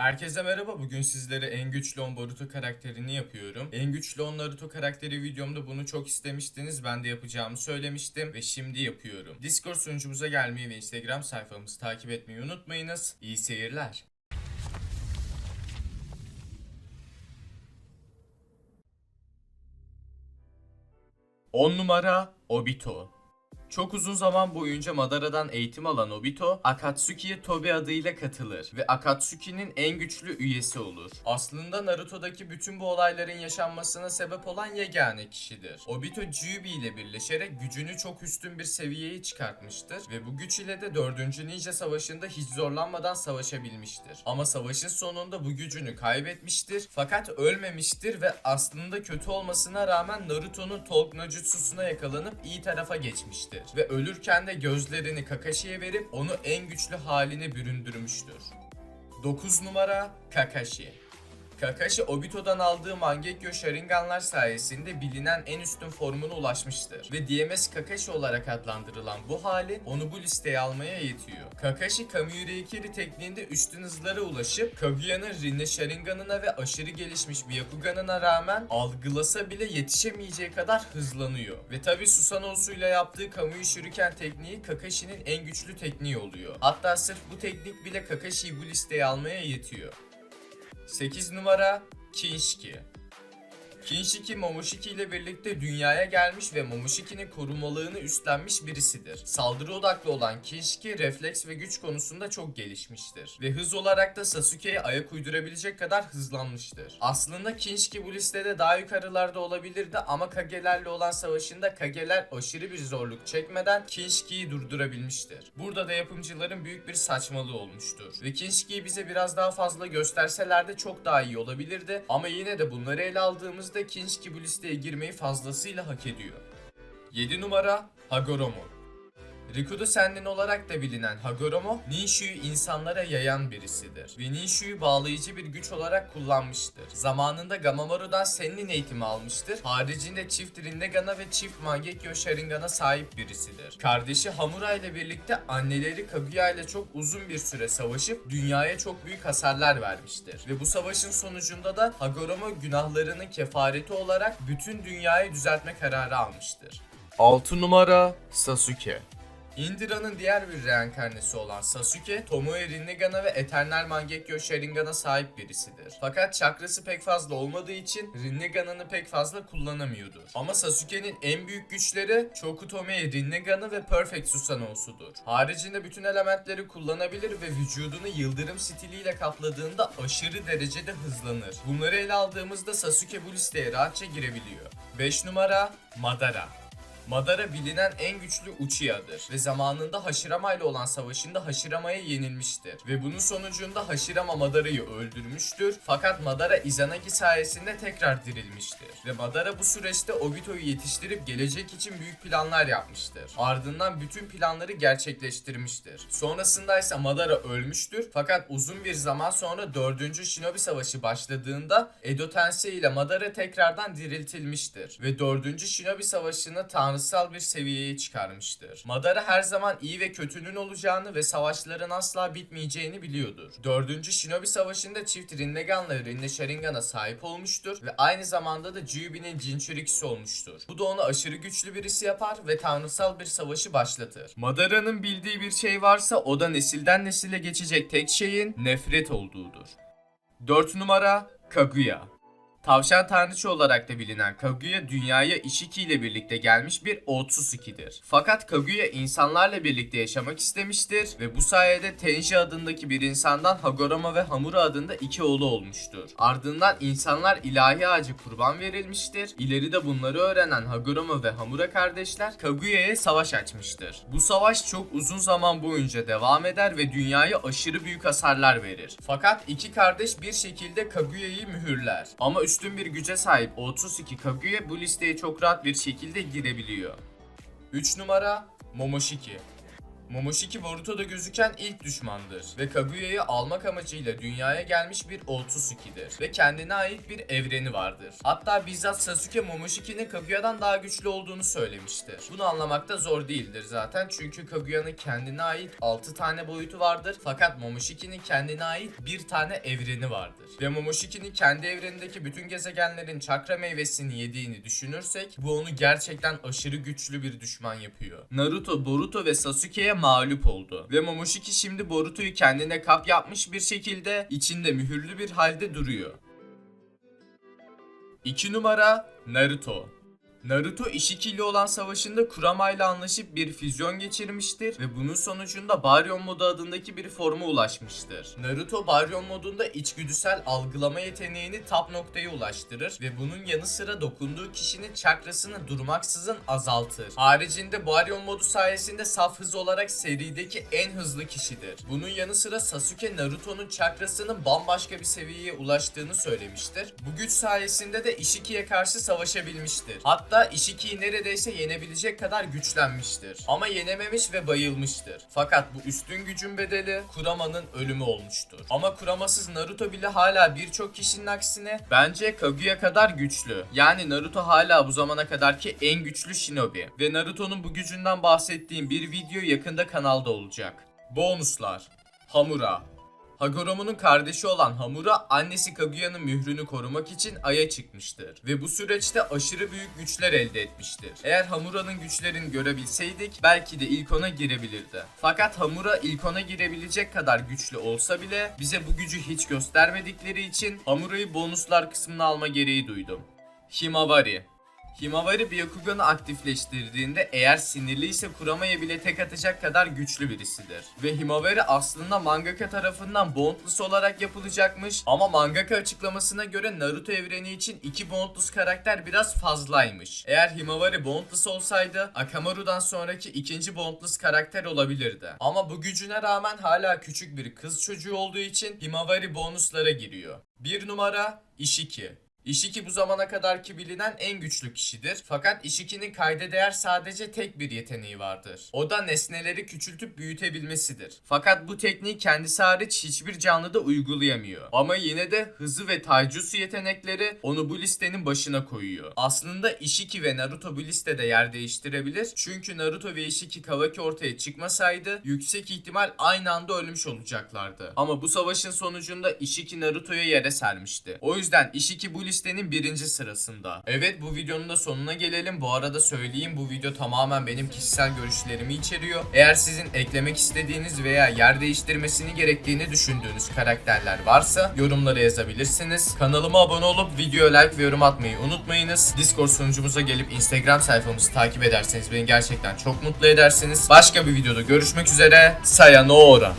Herkese merhaba. Bugün sizlere en güçlü 10 Boruto karakterini yapıyorum. En güçlü 10 Naruto karakteri videomda bunu çok istemiştiniz. Ben de yapacağımı söylemiştim ve şimdi yapıyorum. Discord sunucumuza gelmeyi ve Instagram sayfamızı takip etmeyi unutmayınız. İyi seyirler. On numara Obito. Çok uzun zaman boyunca Madara'dan eğitim alan Obito, Akatsuki'ye Tobi adıyla katılır ve Akatsuki'nin en güçlü üyesi olur. Aslında Naruto'daki bütün bu olayların yaşanmasına sebep olan yegane kişidir. Obito Kyuubi ile birleşerek gücünü çok üstün bir seviyeye çıkartmıştır ve bu güç ile de 4. Ninja Savaşı'nda hiç zorlanmadan savaşabilmiştir. Ama savaşın sonunda bu gücünü kaybetmiştir fakat ölmemiştir ve aslında kötü olmasına rağmen Naruto'nun Tolk no Jutsu'suna yakalanıp iyi tarafa geçmiştir. Ve ölürken de gözlerini Kakashi'ye verip onu en güçlü haline büründürmüştür. 9 numara Kakashi. Kakashi Obito'dan aldığı Mangekyo Sharinganlar sayesinde bilinen en üstün formuna ulaşmıştır ve DMS Kakashi olarak adlandırılan bu hali onu bu listeye almaya yetiyor. Kakashi Kamiyureikiri tekniğinde üstün hızlara ulaşıp Kaguya'nın Rinne Sharingan'ına ve aşırı gelişmiş Byakugan'ına rağmen algılasa bile yetişemeyeceği kadar hızlanıyor. Ve tabi Susanoosu'yla yaptığı Kamui Shuriken tekniği Kakashi'nin en güçlü tekniği oluyor. Hatta sırf bu teknik bile Kakashi'yi bu listeye almaya yetiyor. 8 numara Kinshiki. Kinshiki Momoshiki ile birlikte dünyaya gelmiş ve Momoshiki'nin korumalığını üstlenmiş birisidir. Saldırı odaklı olan Kinshiki refleks ve güç konusunda çok gelişmiştir. Ve hız olarak da Sasuke'ye ayak uydurabilecek kadar hızlanmıştır. Aslında Kinshiki bu listede daha yukarılarda olabilirdi ama Kage'lerle olan savaşında Kage'ler aşırı bir zorluk çekmeden Kinshiki'yi durdurabilmiştir. Burada da yapımcıların büyük bir saçmalığı olmuştur. Ve Kinshiki'yi bize biraz daha fazla gösterseler de çok daha iyi olabilirdi ama yine de bunları ele aldığımızda Kinshiki bu listeye girmeyi fazlasıyla hak ediyor. 7 numara Hagoromo. Rikudo Sennin olarak da bilinen Hagoromo, Ninshu'yu insanlara yayan birisidir ve Ninshu'yu bağlayıcı bir güç olarak kullanmıştır. Zamanında Gamamaru'dan Sennin eğitimi almıştır. Haricinde çift Rinnegan'a ve çift Mangekyo Sharingan'a sahip birisidir. Kardeşi Hamura ile birlikte anneleri Kaguya ile çok uzun bir süre savaşıp dünyaya çok büyük hasarlar vermiştir. Ve bu savaşın sonucunda da Hagoromo günahlarının kefareti olarak bütün dünyayı düzeltme kararı almıştır. 6 numara Sasuke Indira'nın diğer bir reenkarnesi olan Sasuke, Tomoe Rinnegan'a ve Eternal Mangekyo Sharingan'a sahip birisidir. Fakat çakrası pek fazla olmadığı için Rinnegan'ını pek fazla kullanamıyordur. Ama Sasuke'nin en büyük güçleri Chokutome'ye Rinnegan'ı ve Perfect Susanoosu'dur. Haricinde bütün elementleri kullanabilir ve vücudunu yıldırım stiliyle kapladığında aşırı derecede hızlanır. Bunları ele aldığımızda Sasuke bu listeye rahatça girebiliyor. 5 numara Madara. Madara bilinen en güçlü Uchiha'dır ve zamanında Hashirama ile olan savaşında Hashirama'ya yenilmiştir. Ve bunun sonucunda Hashirama Madara'yı öldürmüştür fakat Madara Izanagi sayesinde tekrar dirilmiştir. Ve Madara bu süreçte Obito'yu yetiştirip gelecek için büyük planlar yapmıştır. Ardından bütün planları gerçekleştirmiştir. Sonrasında ise Madara ölmüştür fakat uzun bir zaman sonra 4. Shinobi Savaşı başladığında Edo Tensei ile Madara tekrardan diriltilmiştir. Ve 4. Shinobi Savaşı'nı tanrısal bir seviyeye çıkarmıştır. Madara her zaman iyi ve kötünün olacağını ve savaşların asla bitmeyeceğini biliyordur. 4. Shinobi Savaşı'nda çift Rinnegan'la Rinne Sharingan'a sahip olmuştur ve aynı zamanda da Kyuubi'nin Jinchurikisi olmuştur. Bu da onu aşırı güçlü birisi yapar ve tanrısal bir savaşı başlatır. Madara'nın bildiği bir şey varsa o da nesilden nesile geçecek tek şeyin nefret olduğudur. 4 numara Kaguya. Tavşan tanrıçı olarak da bilinen Kaguya dünyaya Ishiki ile birlikte gelmiş bir Otsutsuki'dir. Fakat Kaguya insanlarla birlikte yaşamak istemiştir ve bu sayede Tenji adındaki bir insandan Hagorama ve Hamura adında iki oğlu olmuştur. Ardından insanlar ilahi ağacı kurban verilmiştir. İleride bunları öğrenen Hagorama ve Hamura kardeşler Kaguya'ya savaş açmıştır. Bu savaş çok uzun zaman boyunca devam eder ve dünyaya aşırı büyük hasarlar verir. Fakat iki kardeş bir şekilde Kaguya'yı mühürler. Ama üstün bir güce sahip 32 Kaguya bu listeye çok rahat bir şekilde girebiliyor. 3 numara Momoshiki. Momoshiki Boruto'da gözüken ilk düşmandır ve Kaguya'yı almak amacıyla dünyaya gelmiş bir Otsutsuki'dir ve kendine ait bir evreni vardır. Hatta bizzat Sasuke Momoshiki'nin Kaguya'dan daha güçlü olduğunu söylemiştir. Bunu anlamakta zor değildir zaten çünkü Kaguya'nın kendine ait 6 tane boyutu vardır fakat Momoshiki'nin kendine ait bir tane evreni vardır. Ve Momoshiki'nin kendi evrenindeki bütün gezegenlerin çakra meyvesini yediğini düşünürsek bu onu gerçekten aşırı güçlü bir düşman yapıyor. Naruto, Boruto ve Sasuke'ye mağlup oldu. Ve Momoshiki şimdi Boruto'yu kendine kap yapmış bir şekilde içinde mühürlü bir halde duruyor. 2 numara Naruto. Naruto Ishiki ile olan savaşında Kurama ile anlaşıp bir füzyon geçirmiştir ve bunun sonucunda Baryon modu adındaki bir forma ulaşmıştır. Naruto Baryon modunda içgüdüsel algılama yeteneğini top noktaya ulaştırır ve bunun yanı sıra dokunduğu kişinin çakrasını durmaksızın azaltır. Haricinde Baryon modu sayesinde saf hız olarak serideki en hızlı kişidir. Bunun yanı sıra Sasuke Naruto'nun çakrasının bambaşka bir seviyeye ulaştığını söylemiştir. Bu güç sayesinde de Ishiki'ye karşı savaşabilmiştir. Hatta Ishiki'yi neredeyse yenebilecek kadar güçlenmiştir. Ama yenememiş ve bayılmıştır. Fakat bu üstün gücün bedeli Kurama'nın ölümü olmuştur. Ama Kuramasız Naruto bile hala birçok kişinin aksine bence Kaguya kadar güçlü. Yani Naruto hala bu zamana kadarki en güçlü shinobi. Ve Naruto'nun bu gücünden bahsettiğim bir video yakında kanalda olacak. Bonuslar Hamura Hagoromo'nun kardeşi olan Hamura annesi Kaguya'nın mührünü korumak için Ay'a çıkmıştır ve bu süreçte aşırı büyük güçler elde etmiştir. Eğer Hamura'nın güçlerini görebilseydik belki de ilk ona girebilirdi. Fakat Hamura ilk ona girebilecek kadar güçlü olsa bile bize bu gücü hiç göstermedikleri için Hamura'yı bonuslar kısmına alma gereği duydum. Himawari Himawari Byakugan'ı aktifleştirdiğinde eğer sinirliyse Kurama'ya bile tek atacak kadar güçlü birisidir. Ve Himawari aslında mangaka tarafından Bondless olarak yapılacakmış ama mangaka açıklamasına göre Naruto evreni için iki Bondless karakter biraz fazlaymış. Eğer Himawari Bondless olsaydı Akamaru'dan sonraki ikinci Bondless karakter olabilirdi. Ama bu gücüne rağmen hala küçük bir kız çocuğu olduğu için Himawari bonuslara giriyor. Bir numara Ishiki. Ishiki bu zamana kadarki bilinen en güçlü kişidir. Fakat Ishiki'nin kayda değer sadece tek bir yeteneği vardır. O da nesneleri küçültüp büyütebilmesidir. Fakat bu tekniği kendisi hariç hiçbir canlıda uygulayamıyor. Ama yine de hızı ve taijutsu yetenekleri onu bu listenin başına koyuyor. Aslında Ishiki ve Naruto bu listede yer değiştirebilir. Çünkü Naruto ve Ishiki Kawaki ortaya çıkmasaydı yüksek ihtimal aynı anda ölmüş olacaklardı. Ama bu savaşın sonucunda Ishiki Naruto'ya yere sermişti. O yüzden Ishiki bu listenin birinci sırasında. Evet bu videonun da sonuna gelelim. Bu arada söyleyeyim bu video tamamen benim kişisel görüşlerimi içeriyor. Eğer sizin eklemek istediğiniz veya yer değiştirmesini gerektiğini düşündüğünüz karakterler varsa yorumlara yazabilirsiniz. Kanalıma abone olup videoya like ve yorum atmayı unutmayınız. Discord sunucumuza gelip Instagram sayfamızı takip ederseniz beni gerçekten çok mutlu edersiniz. Başka bir videoda görüşmek üzere. Sayonara.